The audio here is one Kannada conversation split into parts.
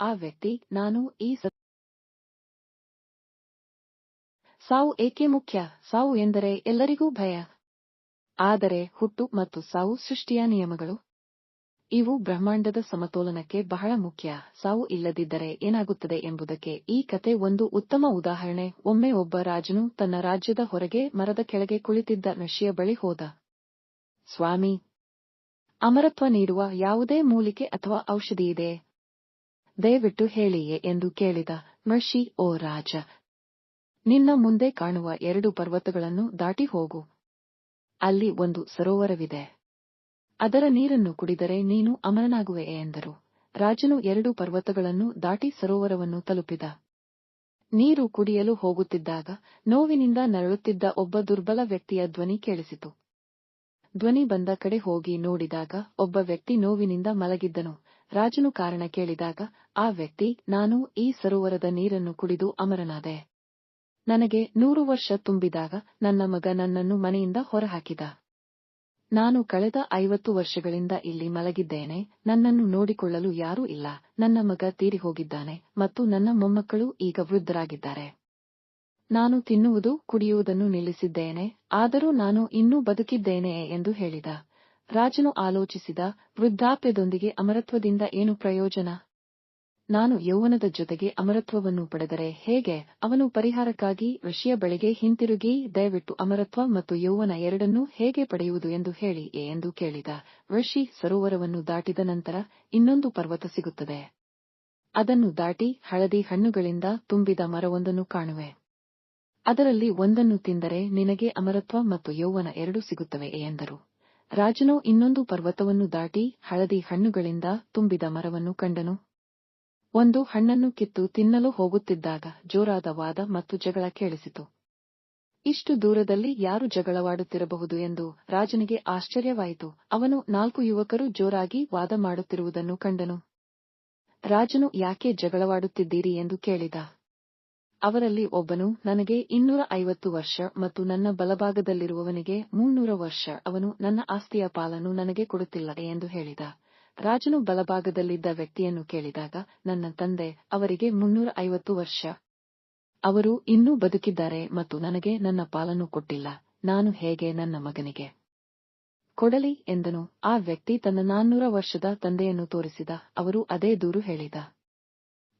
ಆ ವ್ಯಕ್ತಿ, ನಾನು ಈ ಸಾವು ಏಕೆ ಮುಖ್ಯ? ಸಾವು ಎಂದರೆ ಎಲ್ಲರಿಗೂ ಭಯ. ಆದರೆ ಹುಟ್ಟು ಮತ್ತು ಸಾವು ಸೃಷ್ಟಿಯ ನಿಯಮಗಳು. ಇವು ಬ್ರಹ್ಮಾಂಡದ ಸಮತೋಲನಕ್ಕೆ ಬಹಳ ಮುಖ್ಯ. ಸಾವು ಇಲ್ಲದಿದ್ದರೆ ಏನಾಗುತ್ತದೆ ಎಂಬುದಕ್ಕೆ ಈ ಕತೆ ಒಂದು ಉತ್ತಮ ಉದಾಹರಣೆ. ಒಮ್ಮೆ ಒಬ್ಬ ರಾಜನು ತನ್ನ ರಾಜ್ಯದ ಹೊರಗೆ ಮರದ ಕೆಳಗೆ ಕುಳಿತಿದ್ದ ನಶಿಯ ಬಳಿ ಹೋದ. ಸ್ವಾಮಿ, ಅಮರತ್ವ ನೀಡುವ ಯಾವುದೇ ಮೂಲಿಕೆ ಅಥವಾ ಔಷಧಿಯಿದೆ. ದಯವಿಟ್ಟು ಹೇಳಿಯೇ ಎಂದು ಕೇಳಿದ ಮರ್ಷಿ, ಓ ರಾಜ, ನಿನ್ನ ಮುಂದೆ ಕಾಣುವ ಎರಡು ಪರ್ವತಗಳನ್ನು ದಾಟಿ ಹೋಗು. ಅಲ್ಲಿ ಒಂದು ಸರೋವರವಿದೆ. ಅದರ ನೀರನ್ನು ಕುಡಿದರೆ ನೀನು ಅಮರನಾಗುವೆ ಎಂದರು. ರಾಜನು ಎರಡು ಪರ್ವತಗಳನ್ನು ದಾಟಿ ಸರೋವರವನ್ನು ತಲುಪಿದ. ನೀರು ಕುಡಿಯಲು ಹೋಗುತ್ತಿದ್ದಾಗ ನೋವಿನಿಂದ ನರಳುತ್ತಿದ್ದ ಒಬ್ಬ ದುರ್ಬಲ ವ್ಯಕ್ತಿಯ ಧ್ವನಿ ಕೇಳಿಸಿತು. ಧ್ವನಿ ಬಂದ ಕಡೆ ಹೋಗಿ ನೋಡಿದಾಗ ಒಬ್ಬ ವ್ಯಕ್ತಿ ನೋವಿನಿಂದ ಮಲಗಿದ್ದನು. ರಾಜನು ಕಾರಣ ಕೇಳಿದಾಗ, ಆ ವ್ಯಕ್ತಿ, ನಾನು ಈ ಸರೋವರದ ನೀರನ್ನು ಕುಡಿದು ಅಮರನಾದೆ. ನನಗೆ ನೂರು ವರ್ಷ ತುಂಬಿದಾಗ ನನ್ನ ಮಗ ನನ್ನನ್ನು ಮನೆಯಿಂದ ಹೊರಹಾಕಿದ. ನಾನು ಕಳೆದ ಐವತ್ತು ವರ್ಷಗಳಿಂದ ಇಲ್ಲಿ ಮಲಗಿದ್ದೇನೆ, ನನ್ನನ್ನು ನೋಡಿಕೊಳ್ಳಲು ಯಾರೂ ಇಲ್ಲ. ನನ್ನ ಮಗ ತೀರಿ ಹೋಗಿದ್ದಾನೆ ಮತ್ತು ನನ್ನ ಮೊಮ್ಮಕ್ಕಳು ಈಗ ವೃದ್ಧರಾಗಿದ್ದಾರೆ. ನಾನು ತಿನ್ನುವುದು, ಕುಡಿಯುವುದನ್ನು ನಿಲ್ಲಿಸಿದ್ದೇನೆ, ಆದರೂ ನಾನು ಇನ್ನೂ ಬದುಕಿದ್ದೇನೆಯೇ ಎಂದು ಹೇಳಿದ. ರಾಜನು ಆಲೋಚಿಸಿದ ವೃದ್ಧಾಪ್ಯದೊಂದಿಗೆ ಅಮರತ್ವದಿಂದ ಏನು ಪ್ರಯೋಜನ? ನಾನು ಯೌವನದ ಜೊತೆಗೆ ಅಮರತ್ವವನ್ನು ಪಡೆದರೆ ಹೇಗೆ? ಅವನು ಪರಿಹಾರಕ್ಕಾಗಿ ಋಷಿಯ ಬಳಿಗೆ ಹಿಂತಿರುಗಿ, ದಯವಿಟ್ಟು ಅಮರತ್ವ ಮತ್ತು ಯೌವನ ಎರಡನ್ನೂ ಹೇಗೆ ಪಡೆಯುವುದು ಎಂದು ಹೇಳಿ ಎಂದು ಕೇಳಿದ. ಋಷಿ ಸರೋವರವನ್ನು ದಾಟಿದ ನಂತರ ಇನ್ನೊಂದು ಪರ್ವತ ಸಿಗುತ್ತದೆ. ಅದನ್ನು ದಾಟಿ ಹಳದಿ ಹಣ್ಣುಗಳಿಂದ ತುಂಬಿದ ಮರವೊಂದನ್ನು ಕಾಣುವೆ. ಅದರಲ್ಲಿ ಒಂದನ್ನು ತಿಂದರೆ ನಿನಗೆ ಅಮರತ್ವ ಮತ್ತು ಯೌವನ ಎರಡೂ ಸಿಗುತ್ತವೆ ಎಂದರು. ರಾಜನು ಇನ್ನೊಂದು ಪರ್ವತವನ್ನು ದಾಟಿ ಹಳದಿ ಹಣ್ಣುಗಳಿಂದ ತುಂಬಿದ ಮರವನ್ನು ಕಂಡನು. ಒಂದು ಹಣ್ಣನ್ನು ಕಿತ್ತು ತಿನ್ನಲು ಹೋಗುತ್ತಿದ್ದಾಗ ಜೋರಾದ ವಾದ ಮತ್ತು ಜಗಳ ಕೇಳಿಸಿತು. ಇಷ್ಟು ದೂರದಲ್ಲಿ ಯಾರು ಜಗಳವಾಡುತ್ತಿರಬಹುದು ಎಂದು ರಾಜನಿಗೆ ಆಶ್ಚರ್ಯವಾಯಿತು. ಅವನು ನಾಲ್ಕು ಯುವಕರು ಜೋರಾಗಿ ವಾದ ಮಾಡುತ್ತಿರುವುದನ್ನು ಕಂಡನು. ರಾಜನು ಯಾಕೆ ಜಗಳವಾಡುತ್ತಿದ್ದೀರಿ ಎಂದು ಕೇಳಿದ. ಅವರಲ್ಲಿ ಒಬ್ಬನು ನನಗೆ ಇನ್ನೂರ ಐವತ್ತು ವರ್ಷ ಮತ್ತು ನನ್ನ ಬಲಭಾಗದಲ್ಲಿರುವವನಿಗೆ ಮುನ್ನೂರ ವರ್ಷ. ಅವನು ನನ್ನ ಆಸ್ತಿಯ ಪಾಲನ್ನು ನನಗೆ ಕೊಡುತ್ತಿಲ್ಲ ಎಂದು ಹೇಳಿದ. ರಾಜನು ಬಲಭಾಗದಲ್ಲಿದ್ದ ವ್ಯಕ್ತಿಯನ್ನು ಕೇಳಿದಾಗ, ನನ್ನ ತಂದೆ, ಅವರಿಗೆ ಮುನ್ನೂರ ಐವತ್ತು ವರ್ಷ. ಅವರು ಇನ್ನೂ ಬದುಕಿದ್ದಾರೆ ಮತ್ತು ನನಗೆ ನನ್ನ ಪಾಲನ್ನು ಕೊಟ್ಟಿಲ್ಲ. ನಾನು ಹೇಗೆ ನನ್ನ ಮಗನಿಗೆ ಕೊಡಲಿ ಎಂದನು. ಆ ವ್ಯಕ್ತಿ ತನ್ನ ನಾನ್ನೂರ ವರ್ಷದ ತಂದೆಯನ್ನು ತೋರಿಸಿದ. ಅವರು ಅದೇ ದೂರು ಹೇಳಿದ.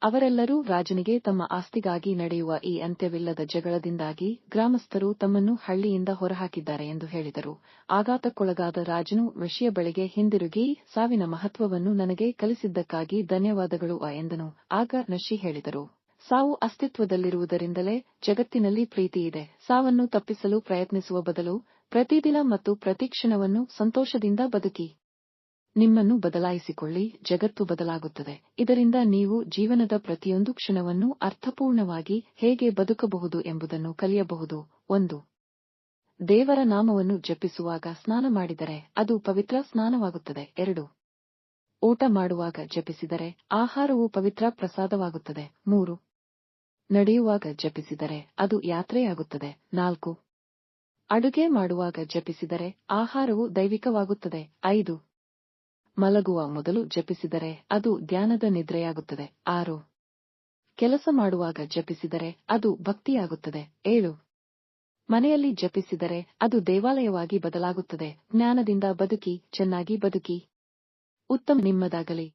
ಅವರೆಲ್ಲರೂ ರಾಜನಿಗೆ ತಮ್ಮ ಆಸ್ತಿಗಾಗಿ ನಡೆಯುವ ಈ ಅಂತ್ಯವಿಲ್ಲದ ಜಗಳದಿಂದಾಗಿ ಗ್ರಾಮಸ್ಥರು ತಮ್ಮನ್ನು ಹಳ್ಳಿಯಿಂದ ಹೊರಹಾಕಿದ್ದಾರೆ ಎಂದು ಹೇಳಿದರು. ಆಘಾತಕ್ಕೊಳಗಾದ ರಾಜನು ಋಷಿಯ ಬಳಿಗೆ ಹಿಂದಿರುಗಿ ಸಾವಿನ ಮಹತ್ವವನ್ನು ನನಗೆ ಕಲಿಸಿದ್ದಕ್ಕಾಗಿ ಧನ್ಯವಾದಗಳು ಎಂದನು. ಆಗ ನಶಿ ಹೇಳಿದರು, ಸಾವು ಅಸ್ತಿತ್ವದಲ್ಲಿರುವುದರಿಂದಲೇ ಜಗತ್ತಿನಲ್ಲಿ ಪ್ರೀತಿಯಿದೆ ಸಾವನ್ನು ತಪ್ಪಿಸಲು ಪ್ರಯತ್ನಿಸುವ ಬದಲು ಪ್ರತಿದಿನ ಮತ್ತು ಪ್ರತಿಕ್ಷಣವನ್ನು ಸಂತೋಷದಿಂದ ಬದುಕಿ. ನಿಮ್ಮನ್ನು ಬದಲಾಯಿಸಿಕೊಳ್ಳಿ, ಜಗತ್ತು ಬದಲಾಗುತ್ತದೆ. ಇದರಿಂದ ನೀವು ಜೀವನದ ಪ್ರತಿಯೊಂದು ಕ್ಷಣವನ್ನು ಅರ್ಥಪೂರ್ಣವಾಗಿ ಹೇಗೆ ಬದುಕಬಹುದು ಎಂಬುದನ್ನು ಕಲಿಯಬಹುದು. ಒಂದು, ದೇವರ ನಾಮವನ್ನು ಜಪಿಸುವಾಗ ಸ್ನಾನ ಮಾಡಿದರೆ ಅದು ಪವಿತ್ರ ಸ್ನಾನವಾಗುತ್ತದೆ. ಎರಡು, ಊಟ ಮಾಡುವಾಗ ಜಪಿಸಿದರೆ ಆಹಾರವು ಪವಿತ್ರ ಪ್ರಸಾದವಾಗುತ್ತದೆ. ಮೂರು, ನಡೆಯುವಾಗ ಜಪಿಸಿದರೆ ಅದು ಯಾತ್ರೆಯಾಗುತ್ತದೆ. ನಾಲ್ಕು, ಅಡುಗೆ ಮಾಡುವಾಗ ಜಪಿಸಿದರೆ ಆಹಾರವು ದೈವಿಕವಾಗುತ್ತದೆ. ಐದು ಮಲಗುವ ಮೊದಲು ಜಪಿಸಿದರೆ ಅದು ಧ್ಯಾನದ ನಿದ್ರೆಯಾಗುತ್ತದೆ. ಆರು. ಕೆಲಸ ಮಾಡುವಾಗ ಜಪಿಸಿದರೆ ಅದು ಭಕ್ತಿಯಾಗುತ್ತದೆ. ಏಳು. ಮನೆಯಲ್ಲಿ ಜಪಿಸಿದರೆ ಅದು ದೇವಾಲಯವಾಗಿ ಬದಲಾಗುತ್ತದೆ. ಜ್ಞಾನದಿಂದ ಬದುಕಿ, ಚೆನ್ನಾಗಿ ಬದುಕಿ. ಉತ್ತಮ ನಿಮ್ಮದಾಗಲಿ.